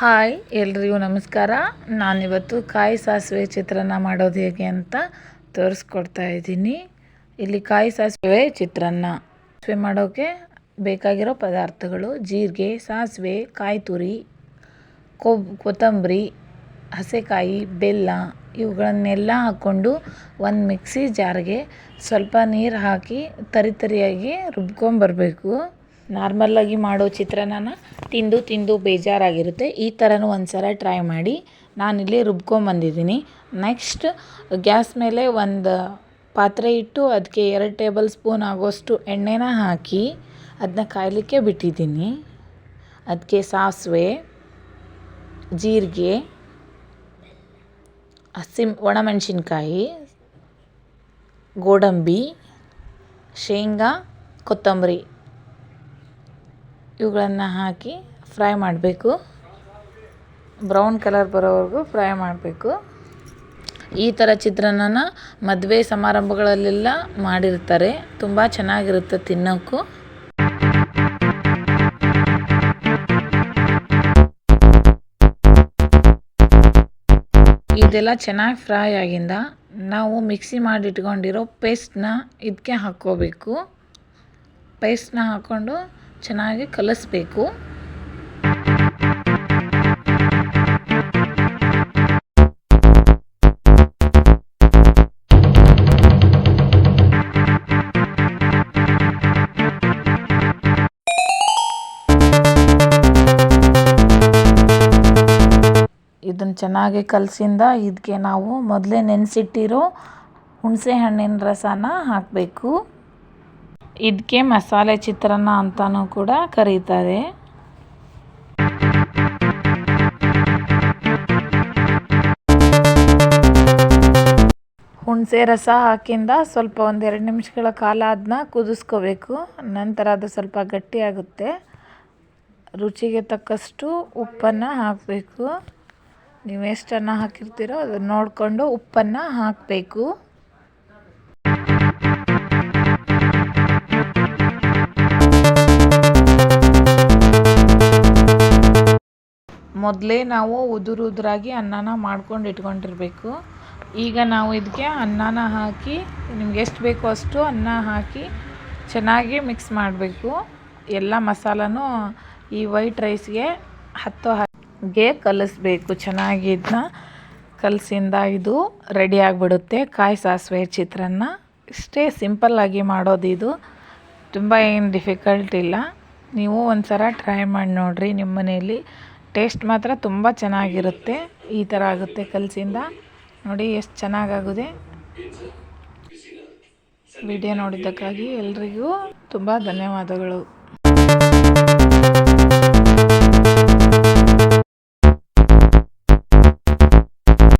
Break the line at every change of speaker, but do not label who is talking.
Hi, ಎಲ್ರಿಗೂ ನಮಸ್ಕಾರ. ನಾನಿವತ್ತು ಕಾಯಿ ಸಾಸಿವೆ ಚಿತ್ರಾನ್ನ ಮಾಡೋದು ಹೇಗೆ ಅಂತ ತೋರಿಸ್ಕೊಡ್ತಾ ಇದ್ದೀನಿ. ಇಲ್ಲಿ ಕಾಯಿ ಸಾಸಿವೆ ಚಿತ್ರಾನ್ನ. ಸಾಸಿವೆ ಮಾಡೋಕ್ಕೆ ಬೇಕಾಗಿರೋ ಪದಾರ್ಥಗಳು ಜೀರಿಗೆ, ಸಾಸಿವೆ, ಕಾಯಿ ತುರಿ, ಕೊಬ್, ಕೊತ್ತಂಬರಿ, ಹಸೆಕಾಯಿ, ಬೆಲ್ಲ ಇವುಗಳನ್ನೆಲ್ಲ ಹಾಕ್ಕೊಂಡು ಒಂದು ಮಿಕ್ಸಿ ಜಾರ್ಗೆ ಸ್ವಲ್ಪ ನೀರು ಹಾಕಿ ತರಿ ತರಿಯಾಗಿ ರುಬ್ಕೊಂಬರಬೇಕು. ನಾರ್ಮಲ್ಲಾಗಿ ಮಾಡೋ ಚಿತ್ರಾನ್ನ ತಿಂದು ತಿಂದು ಬೇಜಾರಾಗಿರುತ್ತೆ. ಈ ಥರನೂ ಒಂದು ಸಲ ಟ್ರೈ ಮಾಡಿ. ನಾನಿಲ್ಲಿ ರುಬ್ಕೊಂಬಂದಿದ್ದೀನಿ ನೆಕ್ಸ್ಟ್ ಗ್ಯಾಸ್ ಮೇಲೆ ಒಂದು ಪಾತ್ರೆ ಇಟ್ಟು ಅದಕ್ಕೆ ಎರಡು ಟೇಬಲ್ ಸ್ಪೂನ್ ಆಗೋಷ್ಟು ಎಣ್ಣೆನ ಹಾಕಿ ಅದನ್ನ ಕಾಯಲಿಕ್ಕೆ ಬಿಟ್ಟಿದ್ದೀನಿ. ಅದಕ್ಕೆ ಸಾಸಿವೆ, ಜೀರಿಗೆ ಹಸಿ ಒಣಮೆಣಸಿನ್ಕಾಯಿ, ಗೋಡಂಬಿ, ಶೇಂಗಾ, ಕೊತ್ತಂಬರಿ. ಇವುಗಳನ್ನು ಹಾಕಿ ಫ್ರೈ ಮಾಡಬೇಕು. ಬ್ರೌನ್ ಕಲರ್ ಬರೋವರೆಗೂ ಫ್ರೈ ಮಾಡಬೇಕು. ಈ ಥರ ಚಿತ್ರಾನ್ನನ ಮದುವೆ ಸಮಾರಂಭಗಳಲ್ಲೆಲ್ಲ ಮಾಡಿರ್ತಾರೆ. ತುಂಬ ಚೆನ್ನಾಗಿರುತ್ತೆ ತಿನ್ನೋಕ್ಕೂ. ಇದೆಲ್ಲ ಚೆನ್ನಾಗಿ ಫ್ರೈ ಆಗಿಂದ ನಾವು ಮಿಕ್ಸಿ ಮಾಡಿಟ್ಕೊಂಡಿರೋ ಪೇಸ್ಟ್ನ ಇದಕ್ಕೆ ಹಾಕ್ಕೋಬೇಕು. ಪೇಸ್ಟ್ನ ಹಾಕ್ಕೊಂಡು ಚೆನ್ನಾಗಿ ಕಲಿಸ್ಬೇಕು. ಇದನ್ನು ಚೆನ್ನಾಗಿ ಕಲಸಿಂದ ಇದಕ್ಕೆ ನಾವು ಮೊದಲೇ ನೆನೆಸಿಟ್ಟಿರೋ ಹುಣಸೆ ಹಣ್ಣಿನ ರಸನ ಹಾಕಬೇಕು. ಇದಕ್ಕೆ ಮಸಾಲೆ ಚಿತ್ರಾನ್ನ ಅಂತಲೂ ಕೂಡ ಕರೀತಾರೆ. ಹುಣಸೆ ರಸ ಹಾಕಿಂದ ಸ್ವಲ್ಪ ಒಂದೆರಡು ನಿಮಿಷಗಳ ಕಾಲ ಅದನ್ನ ಕುದಿಸ್ಕೋಬೇಕು. ನಂತರ ಅದು ಸ್ವಲ್ಪ ಗಟ್ಟಿಯಾಗುತ್ತೆ ರುಚಿಗೆ ತಕ್ಕಷ್ಟು ಉಪ್ಪನ್ನು ಹಾಕಬೇಕು. ನೀವು ಎಷ್ಟನ್ನು ಹಾಕಿರ್ತೀರೋ ಅದನ್ನು ನೋಡಿಕೊಂಡು ಉಪ್ಪನ್ನು ಹಾಕಬೇಕು. ಮೊದಲೇ ನಾವು ಉದುರು ಉದುರಾಗಿ ಅನ್ನನ ಮಾಡ್ಕೊಂಡು ಇಟ್ಕೊಂಡಿರಬೇಕು. ಈಗ ನಾವು ಇದಕ್ಕೆ ಅನ್ನನ ಹಾಕಿ, ನಿಮ್ಗೆ ಎಷ್ಟು ಬೇಕೋ ಅಷ್ಟು ಅನ್ನ ಹಾಕಿ ಚೆನ್ನಾಗಿ ಮಿಕ್ಸ್ ಮಾಡಬೇಕು. ಎಲ್ಲ ಮಸಾಲನೂ ಈ ವೈಟ್ ರೈಸ್ಗೆ ಹತ್ತು ಹಾಗೆ ಕಲಿಸ್ಬೇಕು. ಚೆನ್ನಾಗಿ ಇದನ್ನ ಕಲಸಿಂದ ಇದು ರೆಡಿ ಆಗಿಬಿಡುತ್ತೆ. ಕಾಯಿ ಸಾಸಿವೆ ಚಿತ್ರಾನ್ನ. ಇಷ್ಟೇ ಸಿಂಪಲ್ಲಾಗಿ ಮಾಡೋದು ಇದು. ತುಂಬ ಏನು ಡಿಫಿಕಲ್ಟ್ ಇಲ್ಲ. ನೀವು ಒಂದು ಸಲ ಟ್ರೈ ಮಾಡಿ ನೋಡಿರಿ ನಿಮ್ಮ ಮನೆಯಲ್ಲಿ ಟೇಸ್ಟ್ ಮಾತ್ರ ತುಂಬ ಚೆನ್ನಾಗಿರುತ್ತೆ. ಈ ಥರ ಆಗುತ್ತೆ ಕಲಸಿಂದ. ನೋಡಿ ಎಷ್ಟು ಚೆನ್ನಾಗಾಗಿದೆ. ವಿಡಿಯೋ ನೋಡಿದ್ದಕ್ಕಾಗಿ ಎಲ್ರಿಗೂ ತುಂಬ ಧನ್ಯವಾದಗಳು.